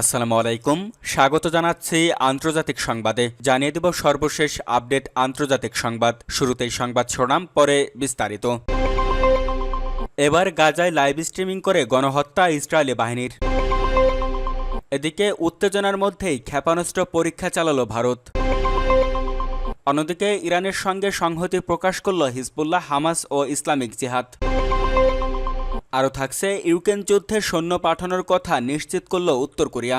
আসসালামু আলাইকুম। স্বাগত জানাচ্ছি আন্তর্জাতিক সংবাদে। জানিয়ে দেব সর্বশেষ আপডেট আন্তর্জাতিক সংবাদ। শুরুতেই সংবাদ শোনাম পরে বিস্তারিত। এবার গাজায় লাইভ স্ট্রিমিং করে গণহত্যা ইসরায়েলি বাহিনীর। এদিকে উত্তেজনার মধ্যেই ক্ষেপণাস্ত্র পরীক্ষা চালালো ভারত। অন্যদিকে ইরানের সঙ্গে সংহতি প্রকাশ করল হিজবুল্লাহ, হামাস ও ইসলামিক জিহাদ। আরও থাকছে, ইউক্রেন যুদ্ধে সৈন্য পাঠানোর কথা নিশ্চিত করল উত্তর কোরিয়া।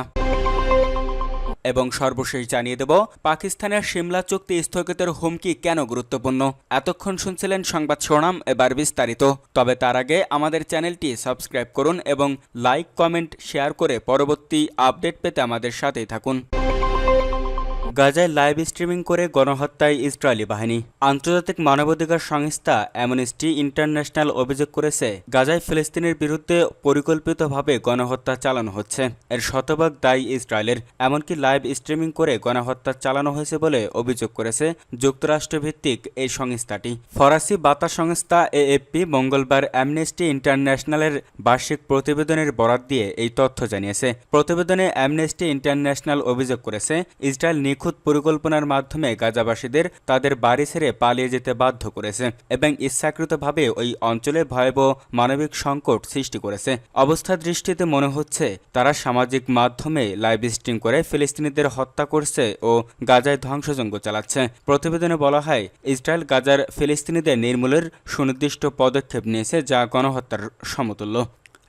এবং সর্বশেষ জানিয়ে দেব, পাকিস্তানের সিমলা চুক্তি স্থগিতের হুমকি কেন গুরুত্বপূর্ণ? এতক্ষণ শুনছিলেন সংবাদ শোনাম এবার বিস্তারিত। তবে তার আগে আমাদের চ্যানেলটি সাবস্ক্রাইব করুন এবং লাইক, কমেন্ট, শেয়ার করে পরবর্তী আপডেট পেতে আমাদের সাথেই থাকুন। গাজায় লাইভ স্ট্রিমিং করে গণহত্যায় ইসরায়েলি বাহিনী। আন্তর্জাতিক মানবাধিকার সংস্থা অ্যামনেস্টি ইন্টারন্যাশনাল অভিযোগ করেছে, গাজায় ফিলিস্তিনের বিরুদ্ধে পরিকল্পিতভাবে গণহত্যা চালানো হচ্ছে। এর শতভাগ দায়ী ইসরায়েলের, এমনকি লাইভ স্ট্রিমিং করে গণহত্যা চালানো হয়েছে বলে অভিযোগ করেছে যুক্তরাষ্ট্রভিত্তিক এই সংস্থাটি। ফরাসি বার্তা সংস্থা এএফপি মঙ্গলবার অ্যামনেস্টি ইন্টারন্যাশনালের বার্ষিক প্রতিবেদনের বরাত দিয়ে এই তথ্য জানিয়েছে। প্রতিবেদনে অ্যামনেস্টি ইন্টারন্যাশনাল অভিযোগ করেছে, ইসরায়েল নিখুঁত পরিকল্পনার মাধ্যমে গাজাবাসীদের তাদের বাড়ি ছেড়ে পালিয়ে যেতে বাধ্য করেছে এবং ইচ্ছাকৃতভাবে ওই অঞ্চলে ভয়াবহ মানবিক সংকট সৃষ্টি করেছে। অবস্থা দৃষ্টিতে মনে হচ্ছে তারা সামাজিক মাধ্যমে লাইভ স্ট্রিম করে ফিলিস্তিনিদের হত্যা করছে ও গাজায় ধ্বংসযজ্ঞ চালাচ্ছে। প্রতিবেদনে বলা হয়, ইসরায়েল গাজার ফিলিস্তিনিদের নির্মূলের সুনির্দিষ্ট পদক্ষেপ নিয়েছে যা গণহত্যার সমতুল্য।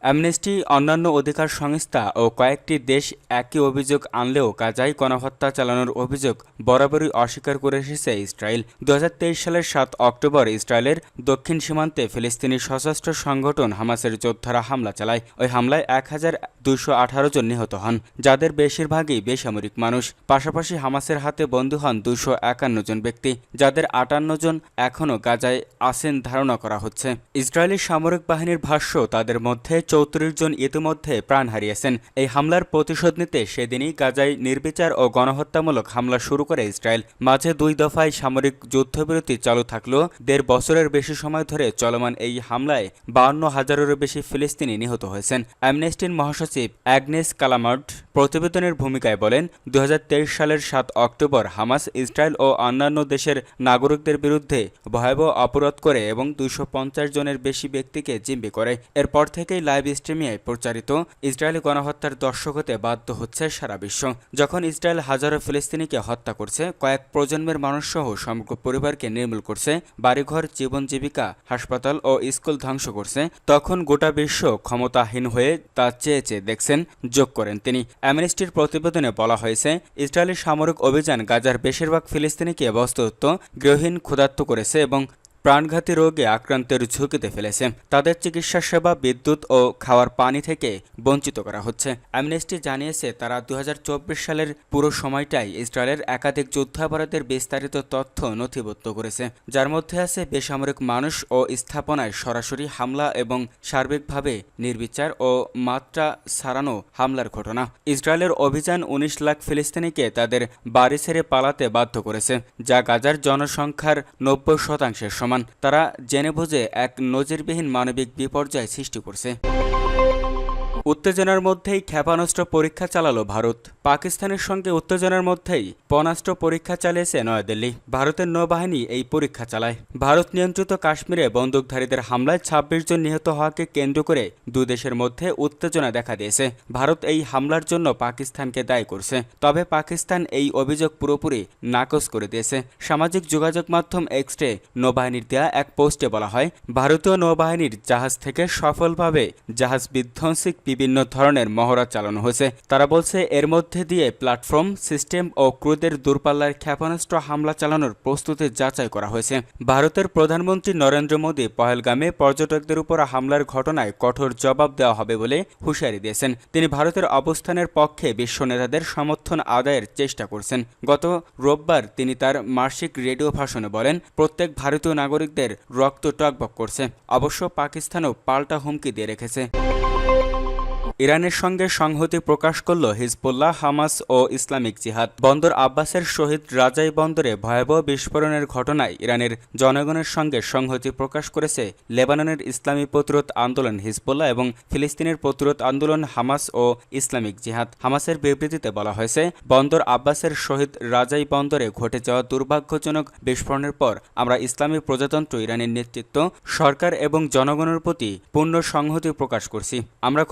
অ্যামনেস্টি অন্যান্য অধিকার সংস্থা ও কয়েকটি দেশ একই অভিযোগ আনলেও গাজায় গণহত্যা চালানোর অভিযোগ বরাবরই অস্বীকার করে এসেছে ইসরায়েল। দু হাজার তেইশ সালের সাত অক্টোবর ইসরায়েলের দক্ষিণ সীমান্তে ফিলিস্তিনি সশস্ত্র সংগঠন হামাসের যোদ্ধারা হামলা চালায়। ওই হামলায় এক হাজার দুশো আঠারো জন নিহত হন, যাদের বেশিরভাগই বেসামরিক মানুষ। পাশাপাশি হামাসের হাতে বন্দী হন দুশো একান্ন জন ব্যক্তি, যাদের আটান্ন জন এখনও গাজায় আসেন ধারণা করা হচ্ছে। ইসরায়েলি সামরিক বাহিনীর ভাষ্য, তাদের মধ্যে চৌত্রিশ জন ইতিমধ্যে প্রাণ হারিয়েছেন। এই হামলার প্রতিশোধ নিতে সেদিনই গাজায় নির্বিচার ও গণহত্যামূলক হামলা শুরু করে ইসরায়েল। মাঝে দুই দফায় সামরিক যুদ্ধবিরতি চালু থাকলেও দেড় বছরের বেশি সময় ধরে চলমান এই হামলায় বাউন্ন হাজারেরও বেশি ফিলিস্তিনি নিহত হয়েছেন। অ্যামনেস্টির মহাসচিব অ্যাগনেস কালামার্ট প্রতিবেদনের ভূমিকায় বলেন দু হাজার তেইশ সালের সাত অক্টোবর হামাস, ইসরায়েল ও অন্যান্য দেশের নাগরিকদের বিরুদ্ধে ভয়াবহ অপরাধ করে এবং পঞ্চাশ জনের বেশি ব্যক্তিকে জিম্মি করে। এরপর থেকেই লাইভ স্ট্রিমিয়ায় প্রচারিত ইসরায়েলি গণহত্যার দর্শক হতে বাধ্য হচ্ছে সারা বিশ্ব। যখন ইসরায়েল হাজারো ফিলিস্তিনিকে হত্যা করছে, কয়েক প্রজন্মের মানুষসহ সমগ্র পরিবারকে নির্মূল করছে, বাড়িঘর, জীবন জীবিকা, হাসপাতাল ও স্কুল ধ্বংস করছে, তখন গোটা বিশ্ব ক্ষমতাহীন হয়ে তা চেয়ে চেয়ে দেখছেন, যোগ করেন তিনি। অ্যামনেস্টির প্রতিবেদনে বলা হয়েছে, ইসরায়েলি সামরিক অভিযান গাজার বেশিরভাগ ফিলিস্তিনিকে বস্তুত, গৃহহীন, ক্ষুধার্ত করেছে এবং প্রাণঘাতী রোগে আক্রান্তের ঝুঁকিতে ফেলেছে। তাদের চিকিৎসা সেবা, বিদ্যুৎ ও খাওয়ার পানি থেকে বঞ্চিত করা হচ্ছে। অ্যামনেস্টি জানিয়েছে, তারা দু হাজার চব্বিশ সালের পুরো সময়টাই ইসরায়েলের একাধিক যুদ্ধাপরাধের বিস্তারিত তথ্য নথিভুক্ত করেছে। যার মধ্যে আছে বেসামরিক মানুষ ও স্থাপনায় সরাসরি হামলা এবং সার্বিকভাবে নির্বিচার ও মাত্রা সারানো হামলার ঘটনা। ইসরায়েলের অভিযান উনিশ লাখ ফিলিস্তিনিকে তাদের বাড়ি ছেড়ে পালাতে বাধ্য করেছে, যা গাজার জনসংখ্যার নব্বই শতাংশের সমান সমান তারা জেনে বুঝে এক নজিরবিহীন মানবিক বিপর্যয় সৃষ্টি করছে। উত্তেজনার মধ্যেই ক্ষেপণাস্ত্র পরীক্ষা চালালো ভারত। পাকিস্তানের সঙ্গে উত্তেজনার মধ্যেই পণাস্ত্র পরীক্ষা চালিয়েছে নয়াদিল্লি। ভারতের নৌবাহিনী এই পরীক্ষা চালায়। ভারত নিয়ন্ত্রিত কাশ্মীরে বন্দুকধারীদের হামলায় ছাব্বিশ জন নিহত হওয়াকে কেন্দ্র করে দেশের মধ্যে উত্তেজনা দেখা দিয়েছে। ভারত এই হামলার জন্য পাকিস্তানকে দায়ী করছে। তবে পাকিস্তান এই অভিযোগ পুরোপুরি নাকচ করে দিয়েছে। সামাজিক যোগাযোগ মাধ্যম এক্সট্রে নৌবাহিনীর দেয়া এক পোস্টে বলা হয়, ভারতীয় নৌবাহিনীর জাহাজ থেকে সফলভাবে জাহাজ বিধ্বংসী বিভিন্ন ধরনের মহড়া চালানো হয়েছে। তারা বলছে, এর মধ্যে দিয়ে প্ল্যাটফর্ম, সিস্টেম ও ক্রুদের দূরপাল্লার ক্ষেপণাস্ত্র হামলা চালানোর প্রস্তুতি যাচাই করা হয়েছে। ভারতের প্রধানমন্ত্রী নরেন্দ্র মোদী পহেলগামে পর্যটকদের উপর হামলার ঘটনায় কঠোর জবাব দেওয়া হবে বলে হুঁশিয়ারি দিয়েছেন। তিনি ভারতের অবস্থানের পক্ষে বিশ্ব নেতাদের সমর্থন আদায়ের চেষ্টা করছেন। গত রোববার তিনি তার মাসিক রেডিও ভাষণে বলেন, প্রত্যেক ভারতীয় নাগরিকদের রক্ত টকবক করছে। অবশ্য পাকিস্তানও পাল্টা হুমকি দিয়ে রেখেছে। ইরানের সঙ্গে সংহতি প্রকাশ করল হিজবুল্লাহ, হামাস ও ইসলামিক জিহাদ। বন্দর আব্বাসের শহীদ রাজাই বন্দরে ভয়াবহ বিস্ফোরণের ঘটনায় ইরানের জনগণের সঙ্গে সংহতি প্রকাশ করেছে লেবাননের ইসলামী প্রতিরোধ আন্দোলন হিজবুল্লাহ এবং ফিলিস্তিনের প্রতিরোধ আন্দোলন হামাস ও ইসলামিক জিহাদ। হামাসের বিবৃতিতে বলা হয়েছে, বন্দর আব্বাসের শহীদ রাজাই বন্দরে ঘটে যাওয়া দুর্ভাগ্যজনক বিস্ফোরণের পর আমরা ইসলামী প্রজাতন্ত্র ইরানের নেতৃত্ব, সরকার এবং জনগণের প্রতি পূর্ণ সংহতি প্রকাশ করছি। আমরা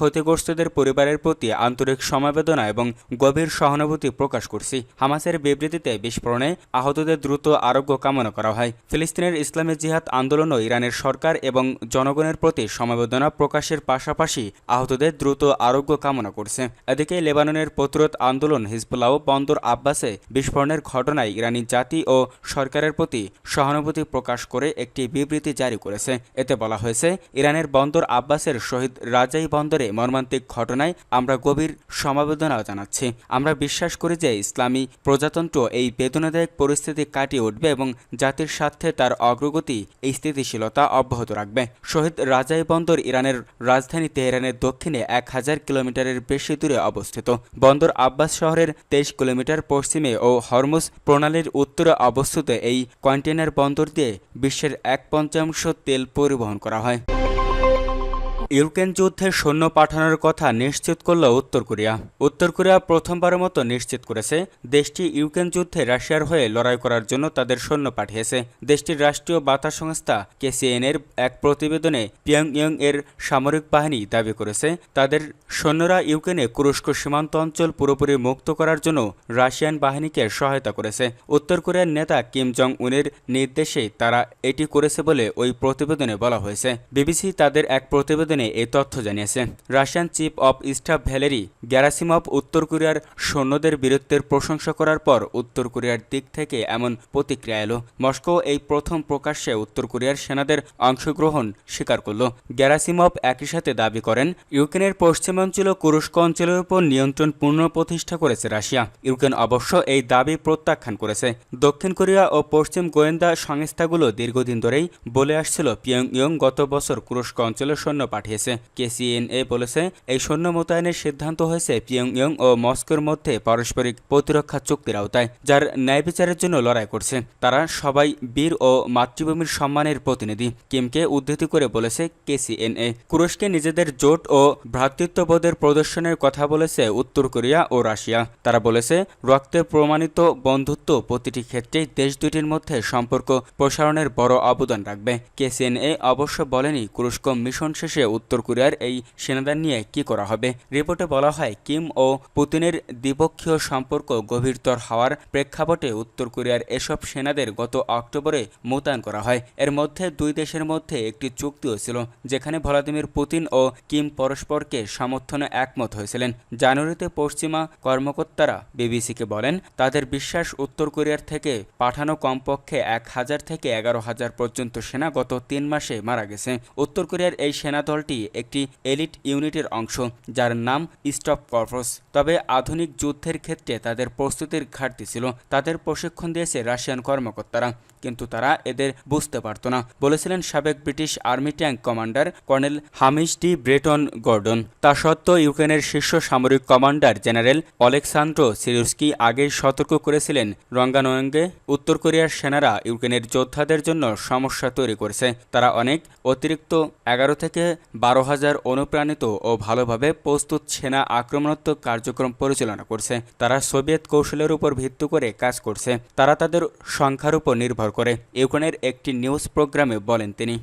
ক্ষতিগ্রস্তদের পরিবারের প্রতি আন্তরিক সমবেদনা এবং গভীর সহানুভূতি প্রকাশ করছি। হামাসের বিবৃতিতে বিস্ফোরণে আহতদের দ্রুত আরোগ্য কামনা করা হয়। ফিলিস্তিনের ইসলামী জিহাদ আন্দোলনও ইরানের সরকার এবং জনগণের প্রতি সমবেদনা প্রকাশের পাশাপাশি আহতদের দ্রুত আরোগ্য কামনা করছে। এদিকে লেবাননের প্রতিরোধ আন্দোলন হিজবুল্লাহ বন্দর আব্বাসে বিস্ফোরণের ঘটনায় ইরানি জাতি ও সরকারের প্রতি সহানুভূতি প্রকাশ করে একটি বিবৃতি জারি করেছে। এতে বলা হয়েছে, ইরানের বন্দর আব্বাসের শহীদ রাজাই বন্দরে মর্মান্তিক ঘটনায় আমরা গভীর সমবেদনা জানাচ্ছি। আমরা বিশ্বাস করি যে ইসলামী প্রজাতন্ত্র এই বেদনাদায়ক পরিস্থিতি কাটিয়ে উঠবে এবং জাতির স্বার্থে তার অগ্রগতি এই স্থিতিশীলতা অব্যাহত রাখবে। শহীদ রাজাই বন্দর ইরানের রাজধানী তেহরানের দক্ষিণে এক হাজার কিলোমিটারের বেশি দূরে অবস্থিত। বন্দর আব্বাস শহরের তেইশ কিলোমিটার পশ্চিমে ও হরমুজ প্রণালীর উত্তরে অবস্থিত এই কন্টেনার বন্দর দিয়ে বিশ্বের এক পঞ্চাংশ তেল পরিবহন করা হয়। ইউক্রেন যুদ্ধে সৈন্য পাঠানোর কথা নিশ্চিত করল উত্তর কোরিয়া। উত্তর কোরিয়া প্রথমবারের মতো নিশ্চিত করেছে, দেশটি ইউক্রেন যুদ্ধে রাশিয়ার হয়ে লড়াই করার জন্য তাদের সৈন্য পাঠিয়েছে। দেশটির রাষ্ট্রীয় বার্তা সংস্থা কেসিএন এর এক প্রতিবেদনে পিয়ংইয়ং এর সামরিক বাহিনী দাবি করেছে, তাদের সৈন্যরা ইউক্রেনে কুরস্ক সীমান্ত অঞ্চল পুরোপুরি মুক্ত করার জন্য রাশিয়ান বাহিনীকে সহায়তা করেছে। উত্তর কোরিয়ার নেতা কিম জং উনের নির্দেশে তারা এটি করেছে বলে ওই প্রতিবেদনে বলা হয়েছে। বিবিসি তাদের এক প্রতিবেদনে প্রতিবেদনে এই তথ্য জানিয়েছে Russian chief of staff Valery Gerasimov উত্তর কোরিয়ার সৈন্যদের বীরত্বের প্রশংসা করার পর উত্তর কোরিয়ার দিক থেকে এমন প্রতিক্রিয়া এলো। মস্কো এই প্রথম প্রকাশ্যে উত্তর কোরিয়ার সেনাদের অংশগ্রহণ স্বীকার করল। গ্যারাসিমভ একই সাথে দাবি করেন, ইউক্রেনের পশ্চিমাঞ্চল কুরস্ক অঞ্চলের উপর নিয়ন্ত্রণ পুনঃ প্রতিষ্ঠা করেছে রাশিয়া। ইউক্রেন অবশ্য এই দাবি প্রত্যাখ্যান করেছে। দক্ষিণ কোরিয়া ও পশ্চিম গোয়েন্দা সংস্থাগুলো দীর্ঘদিন ধরেই বলে আসছিল পিয়ং ইয়ং গত বছর কুরস্ক অঞ্চলের সৈন্য পাঠিয়ে পাঠিয়েছে। কেসিএনএ বলেছে, এই সৈন্য মোতায়েনের সিদ্ধান্ত হয়েছে পিয়ংইয়ং ও মস্কোর মধ্যে পারস্পরিক প্রতিরক্ষা চুক্তির আওতায়, যার ন্যায় বিচারের জন্য লড়াই করছে। তারা সবাই বীর ও মাতৃভূমির সম্মানের প্রতিনিধি, কিমকে উদ্ধৃতি করে বলেছে কেসিএনএ। কুরস্কে নিজেদের জোট ও ভ্রাতৃত্ববোধের প্রদর্শনের কথা বলেছে উত্তর কোরিয়া ও রাশিয়া। তারা বলেছে, রক্তে প্রমাণিত বন্ধুত্ব প্রতিটি ক্ষেত্রেই দেশ দুটির মধ্যে সম্পর্ক প্রসারণের বড় অবদান রাখবে। কেসিএনএ অবশ্য বলেনি, কুরস্ক মিশন শেষে উত্তর কোরিয়ার এই সেনাদের নিয়ে কি করা হবে? রিপোর্টে বলা হয়, কিম ও পুতিনের দ্বিপক্ষীয় সম্পর্ক গভীরতর হওয়ার প্রেক্ষাপটে উত্তর কোরিয়ার এসব সেনাদের গত অক্টোবরে মোতায়েন করা হয়। এর মধ্যে দুই দেশের মধ্যে একটি চুক্তিও ছিল যেখানে ভলাদিমির পুতিন ও কিম পরস্পরকে সমর্থনে একমত হয়েছিলেন। জানুয়ারিতে পশ্চিমা কর্মকর্তারা বিবিসিকে বলেন, তাদের বিশ্বাস উত্তর কোরিয়ার থেকে পাঠানো কমপক্ষে এক হাজার থেকে এগারো হাজার পর্যন্ত সেনা গত তিন মাসে মারা গেছে। উত্তর কোরিয়ার এই সেনা দল দলটি একটি এলিট ইউনিটের অংশ, যার নাম স্টপ কর্পস। তবে আধুনিক যুদ্ধের ক্ষেত্রে তাদের প্রস্তুতির ঘাটতি ছিল। তাদের প্রশিক্ষণ দিয়েছে রাশিয়ান কর্মকর্তারা। কিন্তু তারা এদের বুঝতে পারত না। বলেছিলেন সাবেক British army tank commander colonel Hamish de Bretton Gordon. তা সত্ত্বেও ইউক্রেনের শীর্ষ সামরিক কমান্ডার জেনারেল অলেকসান্ড্রো সিরুস্কি আগেই সতর্ক করেছিলেন রঙ্গানয়ঙ্গে। উত্তর কোরিয়ার সেনারা ইউক্রেনের যোদ্ধাদের জন্য সমস্যা তৈরি করেছে। তারা অনেক অতিরিক্ত এগারো থেকে বারো হাজার অনুপ্রাণিত ও ভালোভাবে প্রস্তুত সেনা আক্রমণাত্মক কার্যক্রম পরিচালনা করছে। তারা সোভিয়েত কৌশলের উপর ভিত্তি করে কাজ করছে। তারা তাদের সংখ্যার উপর নির্ভর করে। ইউক্রেনের একটি নিউজ প্রোগ্রামে বলেন তিনি।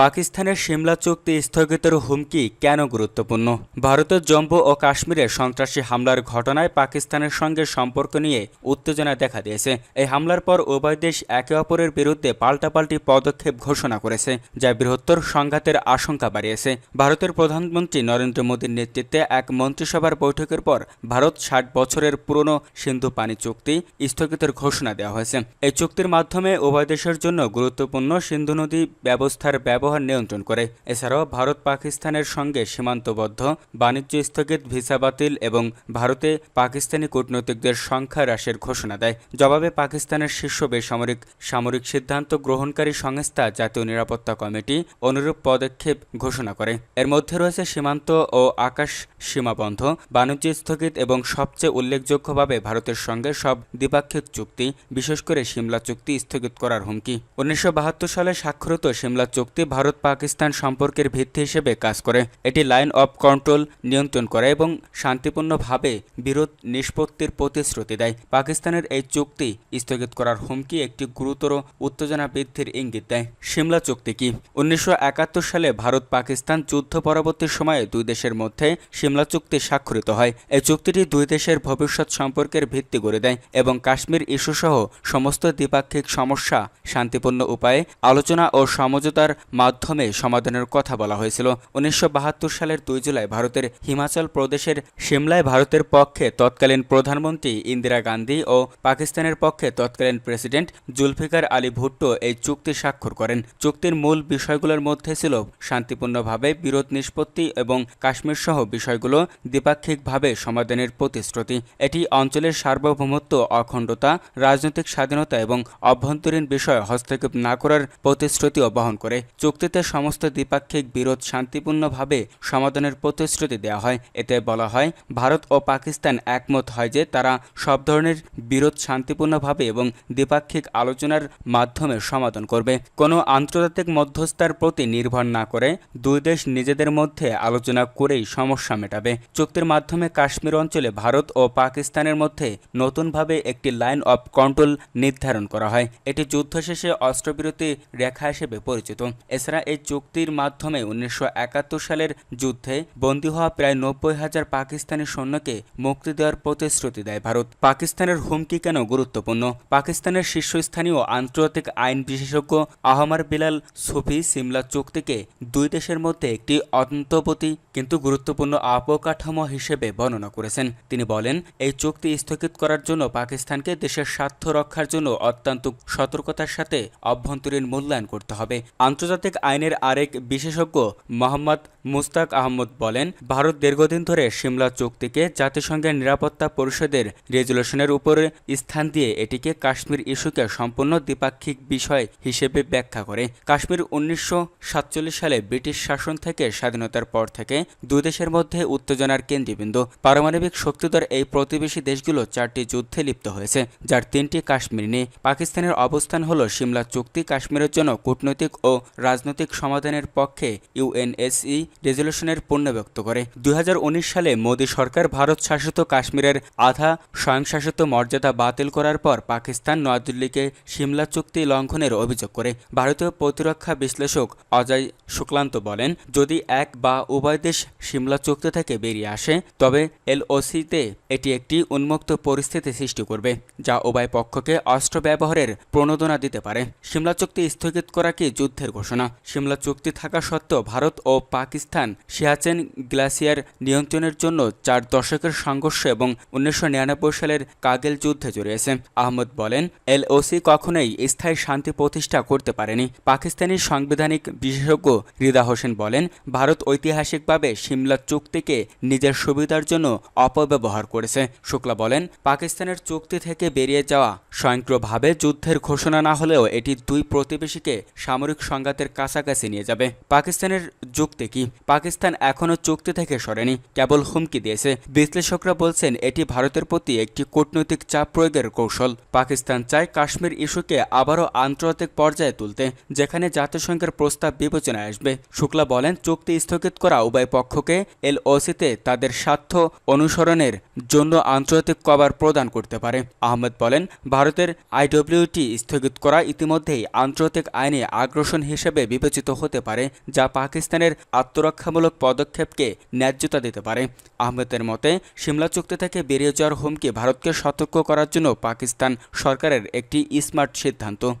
পাকিস্তানের সিমলা চুক্তি স্থগিতের হুমকি কেন গুরুত্বপূর্ণ? ভারতের জম্মু ও কাশ্মীরে সন্ত্রাসী হামলার ঘটনায় পাকিস্তানের সঙ্গে সম্পর্ক নিয়ে উত্তেজনা দেখা দিয়েছে। এই হামলার পর উভয় দেশ একে অপরের বিরুদ্ধে পাল্টাপাল্টি পদক্ষেপ ঘোষণা করেছে, যা বৃহত্তর সংঘাতের আশঙ্কা বাড়িয়েছে। ভারতের প্রধানমন্ত্রী নরেন্দ্র মোদীর নেতৃত্বে এক মন্ত্রিসভার বৈঠকের পর ভারত ষাট বছরের পুরনো সিন্ধু পানি চুক্তি স্থগিতের ঘোষণা দেওয়া হয়েছে। এই চুক্তির মাধ্যমে উভয় দেশের জন্য গুরুত্বপূর্ণ সিন্ধু নদী ব্যবস্থার ব্যবস্থা ব্যবহার নিয়ন্ত্রণ করে। এছাড়াও ভারত পাকিস্তানের সঙ্গে সীমান্তবদ্ধ, বাণিজ্য স্থগিত ভিসা বাতিল এবং ভারতে পাকিস্তানি কূটনৈতিকদের সংখ্যা হ্রাসের ঘোষণা দেয়। জবাবে পাকিস্তানের শীর্ষ বেসামরিক সামরিক সিদ্ধান্ত গ্রহণকারী সংস্থা জাতীয় নিরাপত্তা কমিটি অনুরূপ পদক্ষেপ ঘোষণা করে। এর মধ্যে রয়েছে সীমান্ত ও আকাশ সীমাবন্ধ বাণিজ্য স্থগিত এবং সবচেয়ে উল্লেখযোগ্যভাবে ভারতের সঙ্গে সব দ্বিপাক্ষিক চুক্তি, বিশেষ করে সিমলা চুক্তি স্থগিত করার হুমকি। উনিশশো বাহাত্তর সালে স্বাক্ষরিত সিমলা চুক্তি ভারত পাকিস্তান সম্পর্কের ভিত্তি হিসেবে কাজ করে। এটি লাইন অফ কন্ট্রোল নিয়ন্ত্রণ করে এবং শান্তিপূর্ণভাবে বিরোধ নিষ্পত্তির প্রতিশ্রুতি দেয়। পাকিস্তানের এই চুক্তি স্থগিত করার হুমকি একটি গুরুতর উত্তেজনা বৃদ্ধির ইঙ্গিত দেয়। সিমলা চুক্তি কি? উনিশশো একাত্তর সালে ভারত পাকিস্তান যুদ্ধ পরবর্তী সময়ে দুই দেশের মধ্যে সিমলা চুক্তি স্বাক্ষরিত হয়। এই চুক্তিটি দুই দেশের ভবিষ্যৎ সম্পর্কের ভিত্তি করে দেয় এবং কাশ্মীর ইস্যুসহ সমস্ত দ্বিপাক্ষিক সমস্যা শান্তিপূর্ণ উপায়ে আলোচনা ও সমঝোতার মাধ্যমে সমাধানের কথা বলা হয়েছিল। উনিশশো বাহাত্তর সালের দুই জুলাই ভারতের হিমাচল প্রদেশের সিমলায় ভারতের পক্ষে তৎকালীন প্রধানমন্ত্রী ইন্দিরা গান্ধী ও পাকিস্তানের পক্ষে তৎকালীন প্রেসিডেন্ট জুলফিকার আলী ভুট্টো এই চুক্তি স্বাক্ষর করেন। চুক্তির মূল বিষয়গুলোর মধ্যে ছিল শান্তিপূর্ণভাবে বিরোধ নিষ্পত্তি এবং কাশ্মীর সহ বিষয়গুলো দ্বিপাক্ষিকভাবে সমাধানের প্রতিশ্রুতি। এটি অঞ্চলের সার্বভৌমত্ব, অখণ্ডতা, রাজনৈতিক স্বাধীনতা এবং অভ্যন্তরীণ বিষয় হস্তক্ষেপ না করার প্রতিশ্রুতিও বহন করে। চুক্তিতে সমস্ত দ্বিপাক্ষিক বিরোধ শান্তিপূর্ণভাবে সমাধানের প্রতিশ্রুতি দেওয়া হয়। এতে বলা হয়, ভারত ও পাকিস্তান একমত হয় যে তারা সব ধরনের বিরোধ শান্তিপূর্ণভাবে এবং দ্বিপাক্ষিক আলোচনার মাধ্যমে সমাধান করবে। কোনো আন্তর্জাতিক মধ্যস্থার প্রতি নির্ভর না করে দুই দেশ নিজেদের মধ্যে আলোচনা করেই সমস্যা মেটাবে। চুক্তির মাধ্যমে কাশ্মীর অঞ্চলে ভারত ও পাকিস্তানের মধ্যে নতুনভাবে একটি লাইন অফ কন্ট্রোল নির্ধারণ করা হয়। এটি যুদ্ধ শেষে অস্ত্রবিরতি রেখা হিসেবে পরিচিত। এছাড়া এই চুক্তির মাধ্যমে উনিশশো একাত্তর সালের যুদ্ধে বন্দী হওয়া প্রায় নব্বই হাজার পাকিস্তানি সৈন্যকে মুক্তি দেওয়ার প্রতিশ্রুতি দেয় ভারত। পাকিস্তানের হুমকি কেন গুরুত্বপূর্ণ? পাকিস্তানের শীর্ষস্থানীয় আন্তর্জাতিক আইন বিশেষজ্ঞ আহমার বিলাল সুফি সিমলা চুক্তিকে দুই দেশের মধ্যে একটি অন্তর্বর্তী কিন্তু গুরুত্বপূর্ণ অবকাঠামো হিসেবে বর্ণনা করেছেন। তিনি বলেন, এই চুক্তি স্থগিত করার জন্য পাকিস্তানকে দেশের স্বার্থ রক্ষার জন্য অত্যন্ত সতর্কতার সাথে অভ্যন্তরীণ মূল্যায়ন করতে হবে। আন্তর্জাতিক আইনের আরেক বিশেষজ্ঞ মোহাম্মদ মুস্তাক আহমদ বলেন, ভারত দীর্ঘদিন ধরে সিমলা চুক্তিকে জাতিসংঘের নিরাপত্তা পরিষদের রেজুলেশনের উপরে স্থান দিয়ে এটিকে কাশ্মীর ইস্যুকে সম্পূর্ণ দ্বিপাক্ষিক বিষয় হিসেবে ব্যাখ্যা করে। কাশ্মীর উনিশশো সালে ব্রিটিশ শাসন থেকে স্বাধীনতার পর থেকে দেশের মধ্যে উত্তেজনার কেন্দ্রবিন্দু। পারমাণবিক শক্তিধর এই প্রতিবেশী দেশগুলো চারটি যুদ্ধে লিপ্ত হয়েছে, যার তিনটি কাশ্মীর নিয়ে পাকিস্তানের অবস্থান হল, সিমলা চুক্তি কাশ্মীরের জন্য কূটনৈতিক ও রাজনৈতিক সমাধানের পক্ষে ইউএনএসই রেজলিউশনের পুনর্ব্যক্ত করে। দুই হাজার উনিশ সালে মোদী সরকার ভারত শাসিত কাশ্মীরের আধা স্বয়ংশাসিত মর্যাদা বাতিল করার পর পাকিস্তান নয়াদিল্লিকে সিমলা চুক্তি লঙ্ঘনের অভিযোগ করে। ভারতীয় প্রতিরক্ষা বিশ্লেষক অজয় শুক্লান্ত বলেন, যদি এক বা উভয় দেশ সিমলা চুক্তি থেকে বেরিয়ে আসে, তবে এলওসিতে এটি একটি উন্মুক্ত পরিস্থিতি সৃষ্টি করবে, যা উভয় পক্ষকে অস্ত্র ব্যবহারের প্রণোদনা দিতে পারে। সিমলা চুক্তি স্থগিত করা কি যুদ্ধের ঘোষণা? সিমলা চুক্তি থাকা সত্ত্বেও ভারত ও পাকিস্তান সিয়াচেন গ্লাসিয়ার নিয়ন্ত্রণের জন্য চার দশকের সংঘর্ষ এবং উনিশশো নিরানব্বই সালের কাগেল যুদ্ধে জড়িয়েছে। আহমদ বলেন, এলওসি কখনোই স্থায়ী শান্তি প্রতিষ্ঠা করতে পারেনি। পাকিস্তানি সাংবিধানিক বিশেষজ্ঞ রিদা হোসেন বলেন, ভারত ঐতিহাসিকভাবে সিমলা চুক্তিকে নিজের সুবিধার জন্য অপব্যবহার করেছে। শুক্লা বলেন, পাকিস্তানের চুক্তি থেকে বেরিয়ে যাওয়া স্বয়ংক্রিয়ভাবে যুদ্ধের ঘোষণা না হলেও এটি দুই প্রতিবেশীকে সামরিক সংঘাতের কাছাকাছি নিয়ে যাবে। পাকিস্তানের যুক্তি কি? পাকিস্তান এখনও চুক্তি থেকে সরেনি, কেবল হুমকি দিয়েছে। বিশ্লেষকরা বলছেন, এটি ভারতের প্রতি একটি কূটনৈতিক চাপ প্রয়োগের কৌশল। পাকিস্তান চায় কাশ্মীর ইস্যুকে আবারও আন্তর্জাতিক পর্যায়ে তুলতে, যেখানে জাতিসংঘের প্রস্তাব বিবেচনায় আসবে। শুক্লা বলেন, চুক্তি স্থগিত করা উভয় পক্ষকে এলওসিতে তাদের স্বার্থ অনুসরণের জন্য আন্তর্জাতিক কভার প্রদান করতে পারে। আহমেদ বলেন, ভারতের আইডব্লিউটি স্থগিত করা ইতিমধ্যেই আন্তর্জাতিক আইনে আগ্রাসন হিসেবে বিবেচিত হতে পারে, যা পাকিস্তানের আত্মরক্ষামূলক পদক্ষেপকে ন্যায্যতা দিতে পারে। আহমেদের মতে, সিমলা চুক্তি থেকে বেরিয়ে যাওয়ার হুমকি ভারতকে সতর্ক করার জন্য পাকিস্তান সরকারের একটি স্মার্ট সিদ্ধান্ত।